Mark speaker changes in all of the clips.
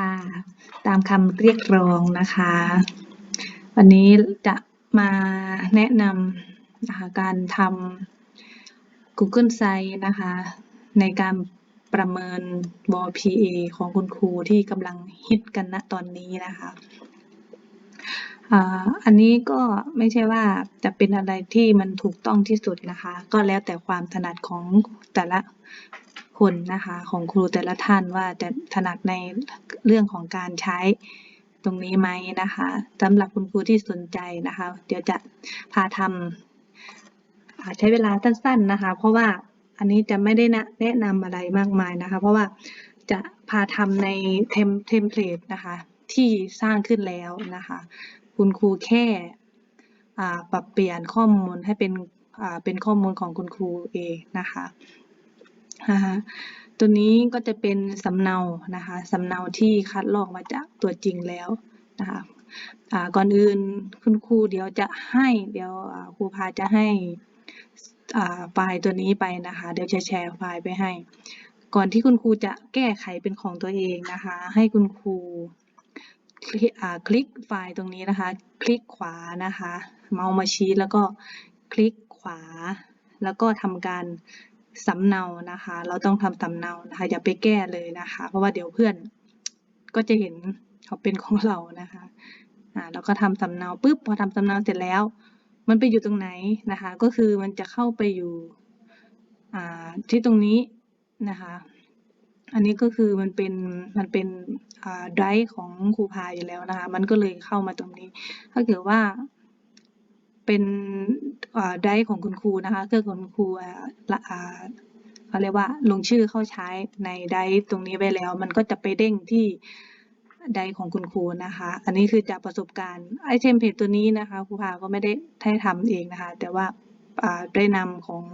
Speaker 1: ค่ะ ตามคำเรียกร้องนะคะ วันนี้จะมาแนะนำนะคะการทำ Google Sites นะคะ ในการประเมิน WPA ของคุณครูที่กำลังฮิตกันณตอนนี้นะคะอันนี้ก็ไม่ใช่ว่าจะเป็นอะไรที่มันถูกต้องที่สุดนะคะ ก็แล้วแต่ความถนัดของแต่ละ คนนะคะของครูแต่ละท่านว่าจะถนัดในเรื่องของการใช้ตรงนี้ไหมนะคะสำหรับคุณครูที่สนใจนะคะ เดี๋ยวจะพาทำใช้เวลาสั้นๆนะคะ เพราะว่าอันนี้จะไม่ได้นะแนะนำอะไรมากมายนะคะ เพราะว่าจะพาทำในเทมเทมเพลตนะคะที่สร้างขึ้นแล้วนะคะ คุณครูแค่ปรับเปลี่ยนข้อมูลให้เป็นเป็นข้อมูลของคุณครูเองนะคะ นะคะตัวนี้ก็จะเป็นสำเนานะคะสำเนาที่คัดลอกมาจากตัวจริงแล้วนะคะก่อนอื่นคุณครูเดี๋ยวจะให้เดี๋ยวครูพาจะให้ไฟล์ตัวนี้ไปนะคะเดี๋ยวจะแชร์ไฟล์ไปให้ ก่อนที่คุณครูจะแก้ไขเป็นของตัวเองนะคะ ให้คุณครูคลิกอ่าคลิกไฟล์ตรงนี้นะคะ คลิกขวานะคะ เมาส์มาชี้แล้วก็คลิกขวา แล้วก็ทำการ สำเนานะคะ เราต้องทำสำเนานะคะอย่าไปแก้เลยนะคะ เพราะว่าเดี๋ยวเพื่อนก็จะเห็นเขาเป็นของเรานะคะอ่าเราก็ทำสำเนาปุ๊บพอทำสำเนาเสร็จแล้ว มันไปอยู่ตรงไหนนะคะ ก็คือมันจะเข้าไปอยู่อ่าที่ตรงนี้นะคะ อันนี้ก็คือมันเป็นมันเป็นอ่าไดรฟ์ของครูพาอยู่แล้วนะคะ มันก็เลยเข้ามาตรงนี้ ถ้าเกิดว่า เป็นไดร์ของคุณครูนะคะก็คือคุณครูเขาเรียกว่าลงชื่อเข้าใช้ในไดร์ตรงนี้ไว้แล้ว มันก็จะไปเด้งที่ไดรฟ์ของคุณครูนะคะ อันนี้คือจากประสบการณ์ไอเทมเพลตตัวนี้นะคะครูพาก็ไม่ได้ให้ทำเองนะคะ แต่ว่าได้นำของ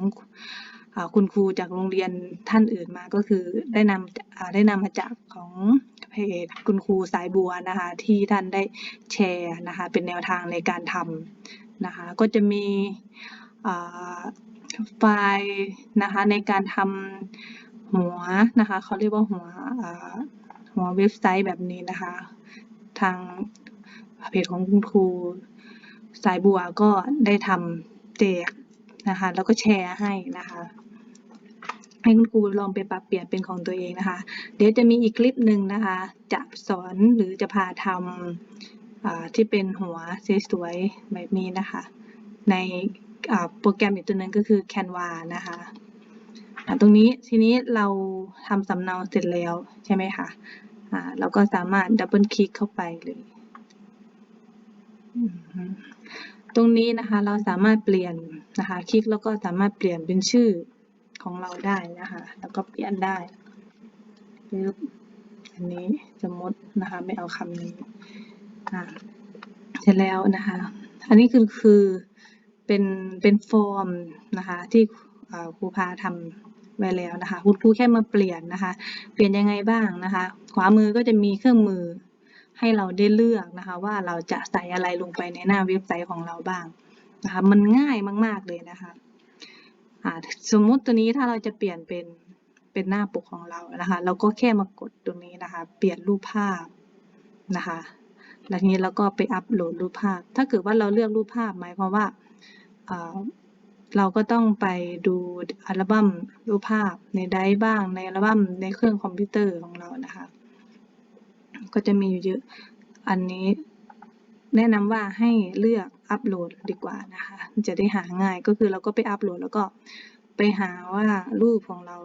Speaker 1: คุณครูจากโรงเรียนท่านอื่นมาก็คือได้นำได้นำมาจากของเพจคุณครูสายบัวนะคะ ที่ท่านได้แชร์นะคะ เป็นแนวทางในการทำ นะคะ ก็จะมีไฟล์นะคะในการทำหัวนะคะเขาเรียกว่าหัวหัวเว็บไซต์แบบนี้นะคะ ทางเพจของคุณครูสายบัวก็ได้ทำแจกนะคะ แล้วก็แชร์ให้นะคะให้คุณครูลองไปปรับเปลี่ยนเป็นของตัวเองนะคะ เดี๋ยวจะมีอีกคลิปหนึ่งนะคะ จะสอนหรือจะพาทำ ที่เป็นหัวสวยๆแบบนี้นะคะ ในโปรแกรมอีกตัวหนึงก็คือ Canva นะคะตรงนี้ทีนี้เราทำสำเนาเสร็จแล้วใช่ไหมคะอ่าเราก็สามารถดับเบิลคลิกเข้าไปเลย ตรงนี้นะคะเราสามารถเปลี่ยนนะคะ คลิกแล้วก็สามารถเปลี่ยนเป็นชื่อของเราได้นะคะ แล้วก็เปลี่ยนได้ปึ๊บอันนี้สมมตินะคะ ไม่เอาคำนี้ เสร็จแล้วนะคะ อันนี้คือคือเป็นเป็นฟอร์มนะคะที่ครูพาทำไว้แล้วนะคะคุณครูแค่มาเปลี่ยนนะคะ เปลี่ยนยังไงบ้างนะคะ ขวามือก็จะมีเครื่องมือให้เราได้เลือกนะคะว่าเราจะใส่อะไรลงไปในหน้าเว็บไซต์ของเราบ้างนะคะมันง่ายมาก ๆเลยนะคะสมมุติตัวนี้ถ้าเราจะเปลี่ยนเป็นเป็นหน้าปกของเรานะคะ เราก็แค่มากดตรงนี้นะคะ เปลี่ยนรูปภาพนะคะ แล้วทีนี้เราก็ไปอัปโหลดรูปภาพ ถ้าเกิดว่าเราเลือกรูปภาพหมายความว่าอ่าเราก็ต้องไปดูอัลบั้มรูปภาพในไดร์บ้าง ในอัลบั้มในเครื่องคอมพิวเตอร์ของเรานะคะ ก็จะมีอยู่เยอะอันนี้แนะนำว่าให้เลือกอัปโหลดดีกว่านะคะ จะได้หาง่ายก็คือเราก็ไปอัปโหลดแล้วก็ ไปหาว่ารูปของเรา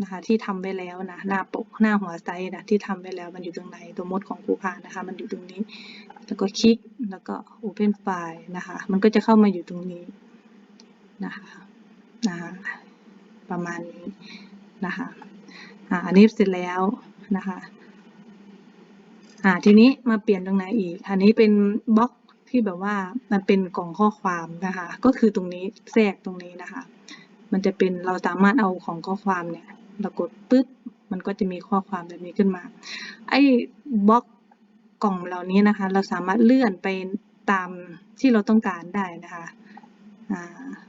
Speaker 1: นะคะ ที่ทำไว้แล้วนะหน้าปกหน้าหัวไซต์นะที่ทำไว้แล้วมันอยู่ตรงไหนตัวมดของครูพานะคะ มันอยู่ตรงนี้ แล้วก็คลิกแล้วก็ Open File นะคะ มันก็จะเข้ามาอยู่ตรงนี้นะคะนะคะประมาณนี้นะคะอ่าอันนี้เสร็จแล้วนะคะอ่าทีนี้มาเปลี่ยนตรงไหนอีก อันนี้เป็นบล็อกที่แบบว่ามันเป็นกล่องข้อความนะคะ ก็คือตรงนี้แทรกตรงนี้นะคะ มันจะเป็นเราสามารถเอาของข้อความเนี่ยเรากดปึ๊บมันก็จะมีข้อความแบบนี้ขึ้นมา ไอ้บล็อกกล่องเหล่านี้นะคะ เราสามารถเลื่อนไปตามที่เราต้องการได้นะคะ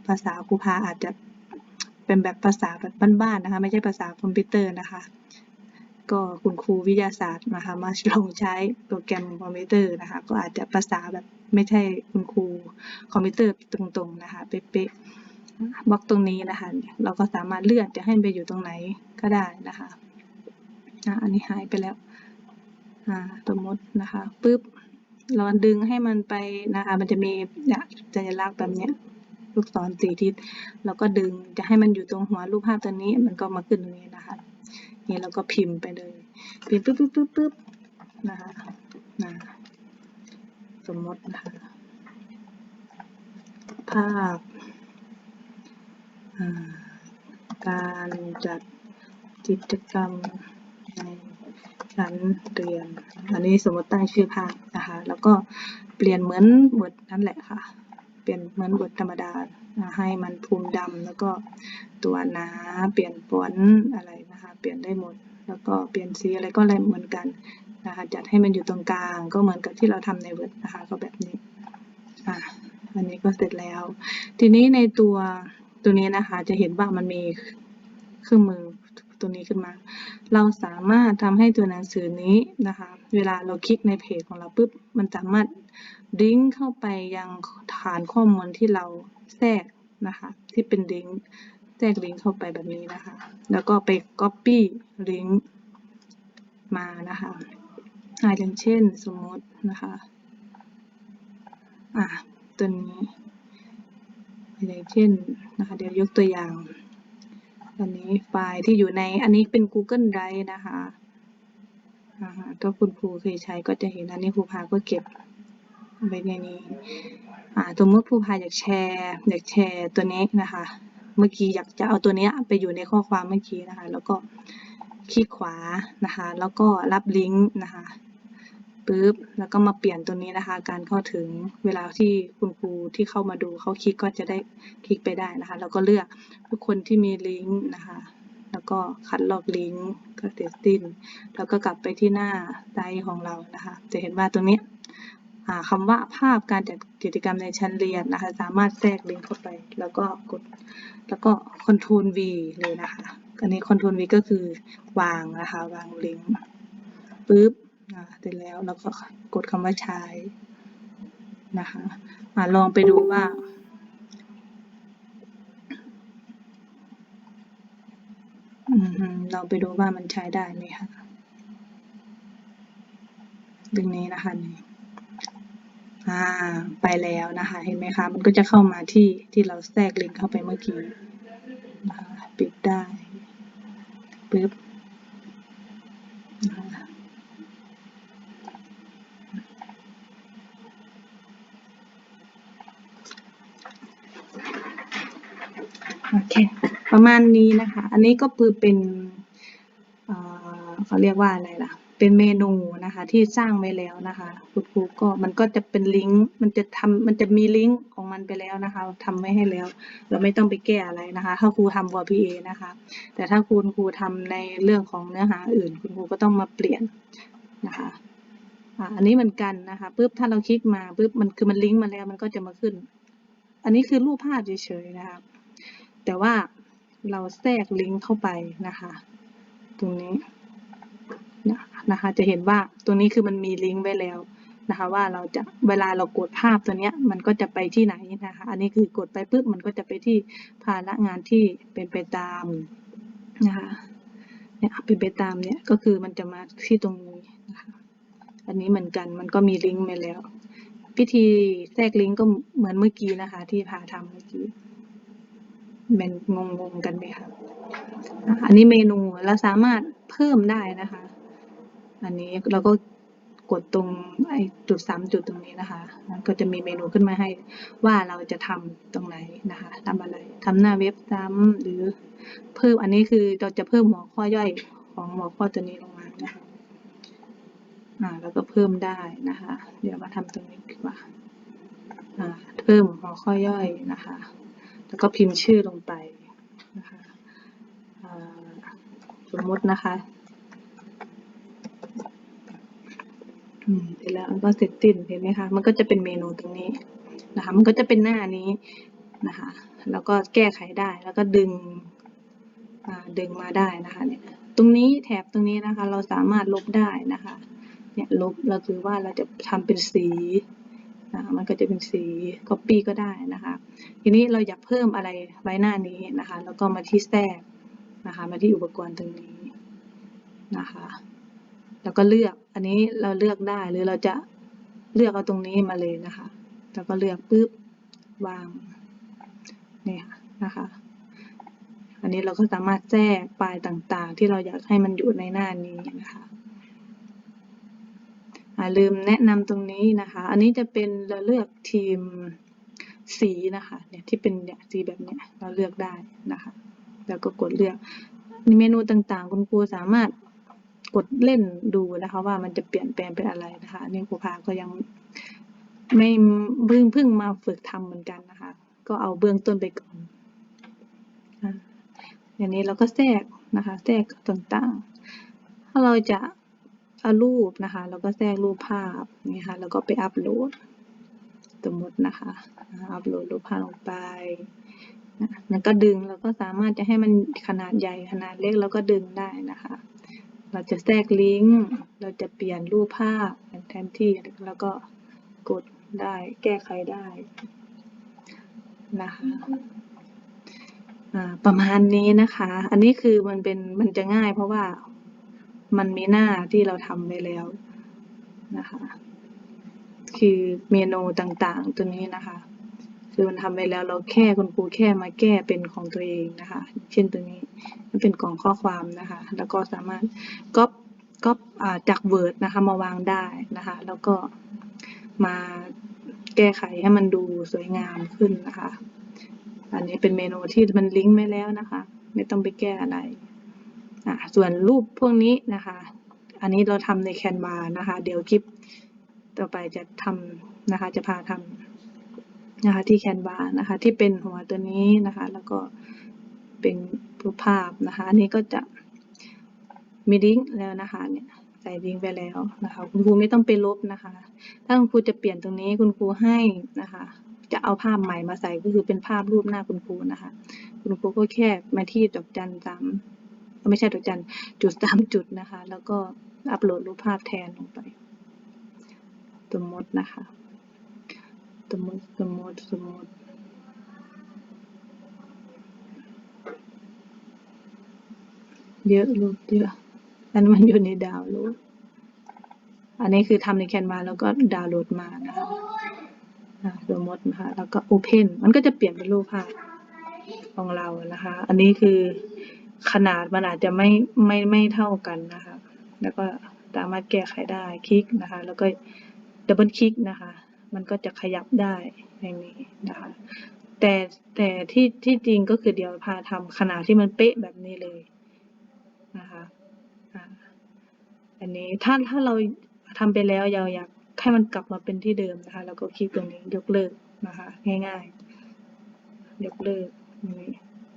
Speaker 1: ภาษาครูพาอาจจะเป็นแบบภาษาแบบบ้านๆนะคะ ไม่ใช่ภาษาคอมพิวเตอร์นะคะ ก็คุณครูวิทยาศาสตร์นะคะมาลองใช้โปรแกรมคอมพิวเตอร์นะคะ ก็อาจจะภาษาแบบไม่ใช่คุณครูคอมพิวเตอร์ตรงๆนะคะ เป๊ะๆ บล็อกตรงนี้นะคะ เราก็สามารถเลื่อนจะให้มันไปอยู่ตรงไหนก็ได้นะคะอันนี้หายไปแล้วสมมตินะคะปุ๊บเราดึงให้มันไปนะคะ มันจะมีเนี่ยสัญลักษณ์แบบเนี้ยลูกศรสี่ทิศแล้วก็ดึงจะให้มันอยู่ตรงหัวรูปภาพตัวนี้ มันก็มาขึ้นตรงนี้นะคะ นี่เราก็พิมพ์ไปเลยพิมพ์ปุ๊บปุ๊บปุ๊บปุ๊บนะคะนะสมมตินะคะภาพ การจัดกิจกรรมในชั้นเรียน อันนี้สมมติตั้งชื่อภาพนะคะ แล้วก็เปลี่ยนเหมือนบทนั่นแหละค่ะ เปลี่ยนเหมือนบทธรรมดา ให้มันภูมิดำแล้วก็ตัวหนา เปลี่ยนฟอนต์อะไรนะคะ เปลี่ยนได้หมด แล้วก็เปลี่ยนสีอะไรก็อะไรเหมือนกันนะคะ จัดให้มันอยู่ตรงกลาง ก็เหมือนกับที่เราทำใน Word นะคะ ก็แบบนี้ อะอันนี้ก็เสร็จแล้ว ทีนี้ในตัว ตัวนี้นะคะ จะเห็นว่ามันมีเครื่องมือตัวนี้ขึ้นมา เราสามารถทำให้ตัวหนังสือนี้นะคะ เวลาเราคลิกในเพจของเราปุ๊บ มันสามารถลิงเข้าไปยังฐานข้อมูลที่เราแทรกนะคะ ที่เป็นลิงแทรกลิงก์เข้าไปแบบนี้นะคะ แล้วก็ไป copy ลิงก์มานะคะอ่าอย่างเช่นสมมตินะคะ อะตัวนี้ อย่างเช่นนะคะเดี๋ยวยกตัวอย่างอันนี้ไฟล์ที่อยู่ในอันนี้เป็น Google Drive นะคะถ้าคุณครูเคยใช้ก็จะเห็นอันนี้ครูพาก็เก็บไว้ในนี้สมมติครูพาอยากแชร์อยากแชร์ตัวนี้นะคะ เมื่อกี้อยากจะเอาตัวนี้ไปอยู่ในข้อความเมื่อกี้นะคะ แล้วก็คลิกขวานะคะ แล้วก็รับลิงก์นะคะ ปุ๊บแล้วก็มาเปลี่ยนตัวนี้นะคะ การเข้าถึงเวลาที่คุณครูที่เข้ามาดูเขาคลิกก็จะได้คลิกไปได้นะคะ แล้วก็เลือกทุกคนที่มีลิงก์นะคะ แล้วก็คัดลอกลิงก์ก็เสร็จสิ้น แล้วก็กลับไปที่หน้าไซต์ของเรานะคะ จะเห็นว่าตรงนี้อ่าคำว่าภาพการจัดกิจกรรมในชั้นเรียนนะคะ สามารถแทรกลิงก์เข้าไป แล้วก็กดแล้วก็ Ctrl V เลยนะคะอันนี้ Ctrl V ก็คือวางนะคะ วางลิงก์ปุ๊บ อ่าเสร็จแล้วแล้วก็กดคำว่าใช้นะคะอ่าลองไปดูว่าอลองไปดูว่ามันใช้ได้ไหมคะดึงนี้นะคะนี่อ่าไปแล้วนะคะ เห็นไหมคะ มันก็จะเข้ามาที่ที่เราแทรกลิงก์เข้าไปเมื่อกี้นะคะปิดได้ปึ๊บนะคะโอเค ประมาณนี้นะคะ อันนี้ก็คือเป็นเเขาเรียกว่าอะไรล่ะ เป็นเมนูนะคะ ที่สร้างไว้แล้วนะคะคุณครูก็มันก็จะเป็นลิงก์ มันจะทำมันจะมีลิงก์ของมันไปแล้วนะคะทำไว้ให้แล้ว เราไม่ต้องไปแก้อะไรนะคะ ถ้าครูทำ VBA นะคะ แต่ถ้าคุณครูทำในเรื่องของเนื้อหาอื่น คุณครูก็ต้องมาเปลี่ยนนะคะอันนี้เหมือนกันนะคะปุ๊บถ้าเราคลิกมาปุ๊บมันคือมันลิงก์มาแล้วมันก็จะมาขึ้น อันนี้คือรูปภาพเฉยๆนะคะแต่ว่า เราแทรกลิงก์เข้าไปนะคะ ตรงนี้นะคะ จะเห็นว่าตรงนี้คือมันมีลิงก์ไว้แล้วนะคะ ว่าเราจะเวลาเรากดภาพตัวเนี้ยมันก็จะไปที่ไหนนะคะ อันนี้คือกดไปปุ๊บมันก็จะไปที่ภาระงานที่เป็นไปตามนะคะเนี่ยเป็นไปตามเนี่ยก็คือมันจะมาที่ตรงนี้นะคะอันนี้เหมือนกันมันก็มีลิงก์ไปแล้ววิธีแทรกลิงก์ก็เหมือนเมื่อกี้นะคะ ที่พาทำเมื่อกี้ เป็นงงๆกันไหมคะอันนี้เมนูเราสามารถเพิ่มได้นะคะ อันนี้เราก็กดตรงไอ้จุดสามจุดตรงนี้นะคะ ก็จะมีเมนูขึ้นมาให้ว่าเราจะทำตรงไหนนะคะทำอะไรทำหน้าเว็บซ้ำหรือเพิ่มอันนี้คือเราจะเพิ่มหัวข้อย่อยของหัวข้อตัวนี้ลงมานะคะอ่าแล้วก็เพิ่มได้นะคะ เดี๋ยวมาทำตรงนี้ดีกว่าอ่าเพิ่มหัวข้อย่อยนะคะ แล้วก็พิมพ์ชื่อลงไปนะคะสมมตินะคะเสร็จแล้วมันก็เสร็จสิ้นเห็นไหมคะมันก็จะเป็นเมนูตรงนี้นะคะ มันก็จะเป็นหน้านี้นะคะ แล้วก็แก้ไขได้แล้วก็ดึงดึงมาได้นะคะเนี่ยตรงนี้แถบตรงนี้นะคะ เราสามารถลบได้นะคะ เนี่ยลบเราคือว่าเราจะทำเป็นสี นะมันก็จะเป็นสี copy ก็ได้นะคะ ทีนี้เราอยากเพิ่มอะไรไว้หน้านี้นะคะ แล้วก็มาที่แทรกนะคะ มาที่อุปกรณ์ตรงนี้นะคะ แล้วก็เลือกอันนี้เราเลือกได้หรือเราจะเลือกเอาตรงนี้มาเลยนะคะ แล้วก็เลือกปุ๊บวางเนี่ยนะคะ อันนี้เราก็สามารถแทรกไฟล์ต่างๆ ที่เราอยากให้มันอยู่ในหน้านี้นะคะ ลืมแนะนำตรงนี้นะคะ อันนี้จะเป็นเราเลือกทีมสีนะคะเนี่ยที่เป็นเนี่ยสีแบบเนี้ยเราเลือกได้นะคะ แล้วก็กดเลือกเมนูต่างๆ คุณครูสามารถกดเล่นดูนะคะ ว่ามันจะเปลี่ยนแปลงเป็นอะไรนะคะนี่ครูพาก็ยังไม่เพิ่งเพิ่งมาฝึกทำเหมือนกันนะคะ ก็เอาเบื้องต้นไปก่อนอย่างนี้เราก็แทรกนะคะ แทรกต่างๆ ถ้าเราจะ เอารูปนะคะเราก็แทรกรูปภาพนี่ค่ะแล้วก็ไปอัปโหลด สมมตินะคะ อัปโหลดรูปภาพลงไปนะแล้วก็ดึงเราก็สามารถจะให้มันขนาดใหญ่ขนาดเล็กเราก็ดึงได้นะคะ เราจะแทรกลิงก์ เราจะเปลี่ยนรูปภาพแทนที่ แล้วก็กดได้ แก้ไขได้นะคะประมาณนี้นะคะ อันนี้คือมันเป็นมันจะง่ายเพราะว่า มันมีหน้าที่เราทำไว้แล้วนะคะคือเมนูต่างๆ ตัวนี้นะคะ คือมันทำไปแล้วเราแค่คุณครูแค่มาแก้เป็นของตัวเองนะคะ เช่นตัวนี้มันเป็นกล่องข้อความนะคะ แล้วก็สามารถก๊อปก๊อปจาก Word นะคะมาวางได้นะคะ แล้วก็มาแก้ไขให้มันดูสวยงามขึ้นนะคะ อันนี้เป็นเมนูที่มันลิงก์ไว้แล้วนะคะ ไม่ต้องไปแก้อะไร อะส่วนรูปพวกนี้นะคะ อันนี้เราทำในแคนวานะคะ เดี๋ยวคลิปต่อไปจะทำนะคะ จะพาทำนะคะที่แคนวานะคะ ที่เป็นหัวตัวนี้นะคะ แล้วก็เป็นรูปภาพนะคะ อันนี้ก็จะมีลิงก์แล้วนะคะเนี่ยใส่ลิงก์ไปแล้วนะคะ คุณครูไม่ต้องไปลบนะคะ ถ้าคุณครูจะเปลี่ยนตรงนี้คุณครูให้นะคะ จะเอาภาพใหม่มาใส่ก็คือเป็นภาพรูปหน้าคุณครูนะคะ คุณครูก็แค่มาที่ดอกจันสาม ไม่ใช่ดอกจันจุดสามจุดนะคะ แล้วก็อัปโหลดรูปภาพแทนลงไป สมมตินะคะ สมมติ สมมติ สมมติ เยอะรูปเยอะอันมันอยู่ในดาวน์โหลด อันนี้คือทำในแคนวาแล้วก็ดาวน์โหลดมานะคะสมมตินะคะ แล้วก็ Open มันก็จะเปลี่ยนเป็นรูปภาพของเรานะคะ อันนี้คือ ขนาดมันอาจจะไม่ไม่ไม่เท่ากันนะคะ แล้วก็สามารถแก้ไขได้คลิกนะคะ แล้วก็ดับเบิลคลิกนะคะ มันก็จะขยับได้อย่างนี้นะคะ แต่แต่ที่ที่จริงก็คือเดี๋ยวพาทำขนาดที่มันเป๊ะแบบนี้เลยนะคะอันนี้ถ้าถ้าเราทำไปแล้วเราอยากให้มันกลับมาเป็นที่เดิมนะคะ แล้วก็คลิกตรงนี้ยกเลิกนะคะ ง่ายๆ ยกเลิกนี้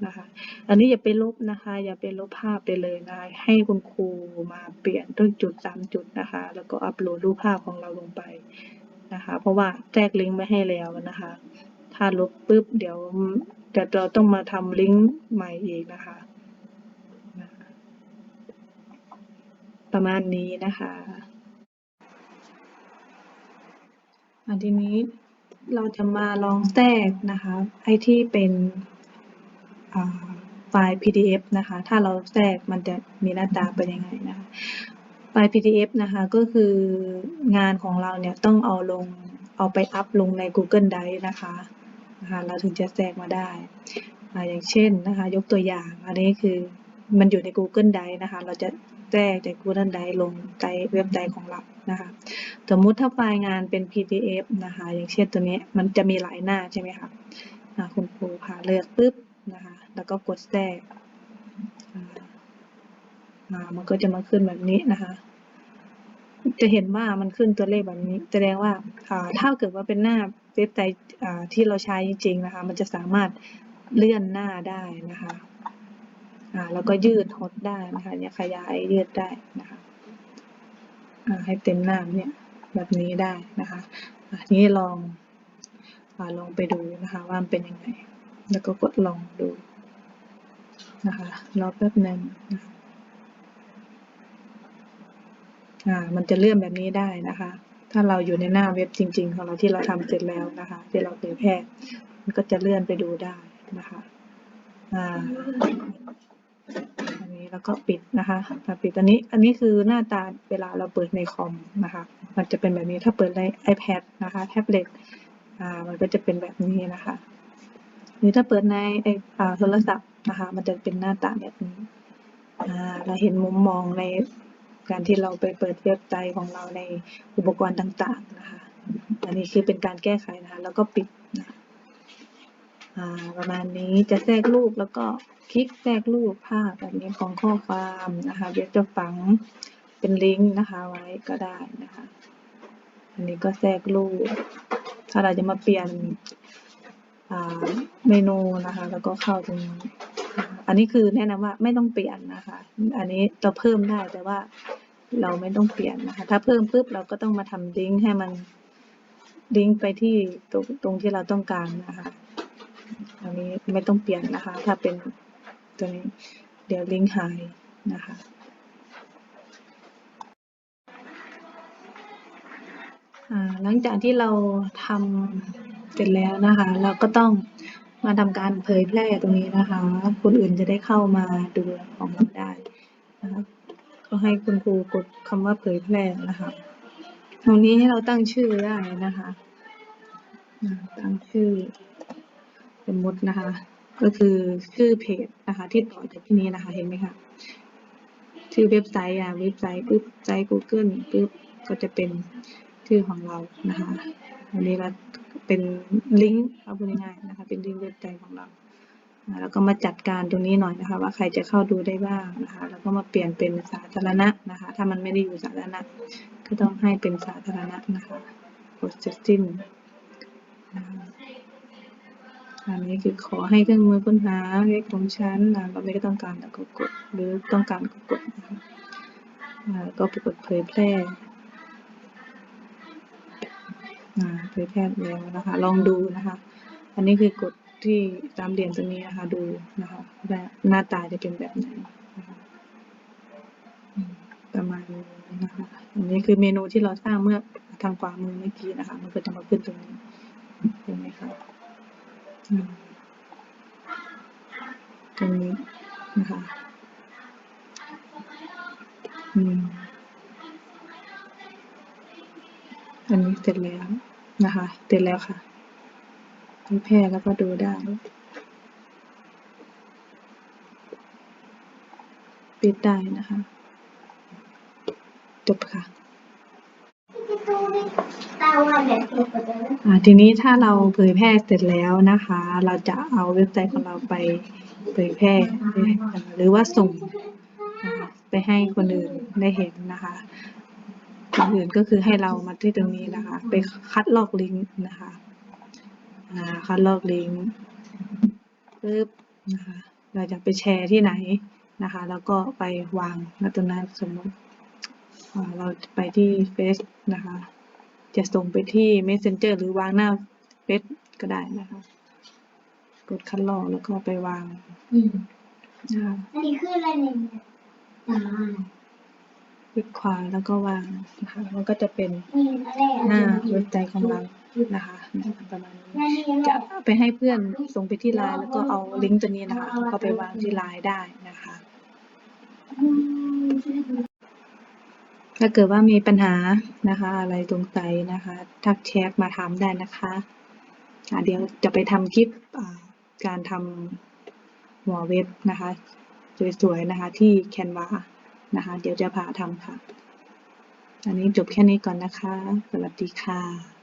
Speaker 1: นะคะ อันนี้อย่าไปลบนะคะ อย่าไปลบภาพไปเลยนะให้คุณครูมาเปลี่ยนต้นจุดสามจุดนะคะ แล้วก็อัปโหลดรูปภาพของเราลงไปนะคะ เพราะว่าแทรกลิงก์ไม่ให้แล้วนะคะ ถ้าลบปุ๊บเดี๋ยวเดี๋ยวเราต้องมาทำลิงก์ใหม่อีกนะคะ ประมาณนี้นะคะอันทีนี้เราจะมาลองแทรกนะคะไอที่เป็น ไฟล์ PDF นะคะ ถ้าเราแทรกมันจะมีหน้าตาเป็นยังไงนะคะ ไฟล์ PDF นะคะก็คืองานของเราเนี่ยต้องเอาลงเอาไปอัพลงใน Google Drive นะคะนะคะเราถึงจะแทรกมาได้อย่างเช่นนะคะยกตัวอย่างอันนี้คือมันอยู่ใน Google Drive นะคะ เราจะแทรกจาก Google Drive ลงในเว็บไซต์ของเรานะคะ สมมุติถ้าไฟล์งานเป็น PDF นะคะ อย่างเช่นตัวนี้มันจะมีหลายหน้าใช่ไหมคะคุณครูพาเลือกปุ๊บ แล้วก็กดแทรกมันก็จะมาขึ้นแบบนี้นะคะ จะเห็นว่ามันขึ้นตัวเลขแบบนี้ แสดงว่าถ้าเกิดว่าเป็นหน้าเว็บไซต์ที่เราใช้จริง ๆ นะคะ มันจะสามารถเลื่อนหน้าได้นะคะแล้วก็ยืดหดได้นะคะเนี่ยขยายยืดได้นะคะให้เต็มหน้าเนี่ยแบบนี้ได้นะคะนี้ลองลองไปดูนะคะว่ามันเป็นยังไง แล้วก็กดลองดู นะคะรอแป๊บนึงนะะอ่ามันจะเลื่อนแบบนี้ได้นะคะ ถ้าเราอยู่ในหน้าเว็บจริง ๆ ของเราที่เราทำเสร็จแล้วนะคะ ที่เราเผยแพร่มันก็จะเลื่อนไปดูได้นะคะอ่าอันนี้แล้วก็ปิดนะคะอ่าปิดอันนี้อันนี้คือหน้าตาเวลาเราเปิดในคอมนะคะ มันจะเป็นแบบนี้ถ้าเปิดใน iPad นะคะแท็บเล็ตอ่ามันก็จะเป็นแบบนี้นะคะหรือถ้าเปิดในไออ่าโทรศัพท์ นะคะ มันจะเป็นหน้าตาแบบนี้เราเห็นมุมมองในการที่เราไปเปิดเว็บไซต์ของเราในอุปกรณ์ต่างๆนะคะอันนี้คือเป็นการแก้ไขนะคะแล้วก็ปิดนะประมาณนี้จะแทรกรูปแล้วก็คลิกแทรกรูปภาพแบบนี้ของข้อความนะคะเดี๋ยวจะฝังเป็นลิงก์นะคะไว้ก็ได้นะคะ อันนี้ก็แทรกรูป ถ้าเราจะมาเปลี่ยน เมนูนะคะ แล้วก็เข้าตรงนี้ อันนี้คือแนะนำว่าไม่ต้องเปลี่ยนนะคะ อันนี้เราเพิ่มได้แต่ว่าเราไม่ต้องเปลี่ยนนะคะ ถ้าเพิ่มปุ๊บเราก็ต้องมาทำลิงก์ให้มันลิงก์ไปที่ตรงตรงที่เราต้องการนะคะ อันนี้ไม่ต้องเปลี่ยนนะคะ ถ้าเป็นตัวนี้เดี๋ยวลิงก์หายนะคะหลังจากที่เราทำ เสร็จแล้วนะคะ เราก็ต้องมาทำการเผยแพร่ตรงนี้นะคะ คนอื่นจะได้เข้ามาดูของเราได้นะคะก็ให้คุณครูกดคำว่าเผยแพร่นะคะ ตรงนี้ให้เราตั้งชื่อได้นะคะตั้งชื่อสมมตินะคะ ก็คือชื่อเพจนะคะ ที่ต่อจากที่นี้นะคะ เห็นไหมคะชื่อเว็บไซต์อะเว็บไซต์ปุ๊บไซต์ Google ปุ๊บก็จะเป็นชื่อของเรานะคะ อันนี้เราเป็นลิงก์เอาพูดง่ายๆนะคะ เป็นลิงก์เว็บไซต์ของเราแล้วก็มาจัดการตรงนี้หน่อยนะคะ ว่าใครจะเข้าดูได้บ้างนะคะ แล้วก็มาเปลี่ยนเป็นสาธารณะนะคะ ถ้ามันไม่ได้อยู่สาธารณะ ก็ต้องให้เป็นสาธารณะนะคะกด setting นอันนี้คือขอให้เครื่องมือค้นหาเว็บของฉันนะเราไม่ได้ต้องการแล้วก็กดหรือต้องการก็กดนะคะอ่าก็ไปกดเผยแพร่ เผยแพร่แล้วนะคะ ลองดูนะคะ อันนี้คือกดที่ตามเหรียญตรงนี้นะคะ ดูนะคะแบบหน้าตาจะเป็นแบบไหนนะคะประมาณนี้นะคะ อันนี้คือเมนูที่เราสร้างเมื่อทางขวามือเมื่อกี้นะคะ มันก็จะมาขึ้นตรงนี้เห็นไหมคะตรงนี้นะคะอืมอันนี้เสร็จแล้ว นะคะเสร็จแล้วค่ะเผยแพร่แล้วก็ดูได้ ปิดได้นะคะ จบค่ะอ่าทีนี้ถ้าเราเผยแพร่เสร็จแล้วนะคะ เราจะเอาเว็บไซต์ของเราไปเผยแพร่หรือว่าส่งไปให้คนอื่นได้เห็นนะคะ คนอื่นก็คือให้เรามาที่ตรงนี้นะคะ ไปคัดลอกลิงก์นะคะอ่าคัดลอกลิงก์ปึ๊บนะคะเราจะไปแชร์ที่ไหนนะคะ แล้วก็ไปวางณตรงนั้นสมมติอ่าเราไปที่เฟซนะคะ จะส่งไปที่ messenger หรือวางหน้าเฟซก็ได้นะคะ กดคัดลอกแล้วก็ไปวาง
Speaker 2: อืม
Speaker 1: นะคะ
Speaker 2: อันนี้คืออะไรเนี่ยอ่า
Speaker 1: คลิกขวาแล้วก็วางนะคะมันก็จะเป็น
Speaker 2: นี่อะไรอะ
Speaker 1: หน้าเว็บไซต์ของเรานะคะประมาณนี้
Speaker 2: หน้านี่อะไร
Speaker 1: จะเอาไปให้เพื่อนส่งไปที่ไลน์แล้วก็เอาลิงก์ตัวนี้นะคะแล้วก็ไปวางที่ไลน์ได้นะคะ
Speaker 2: อืม
Speaker 1: ถ้าเกิดว่ามีปัญหานะคะ อะไรสงสัยนะคะ ทักแชทมาถามได้นะคะอ่าเดี๋ยวจะไปทำคลิปอ่าการทำหัวเว็บนะคะ สวยๆนะคะที่แคนวา นะคะ เดี๋ยวจะพาทำค่ะ อันนี้จบแค่นี้ก่อนนะคะ สวัสดีค่ะ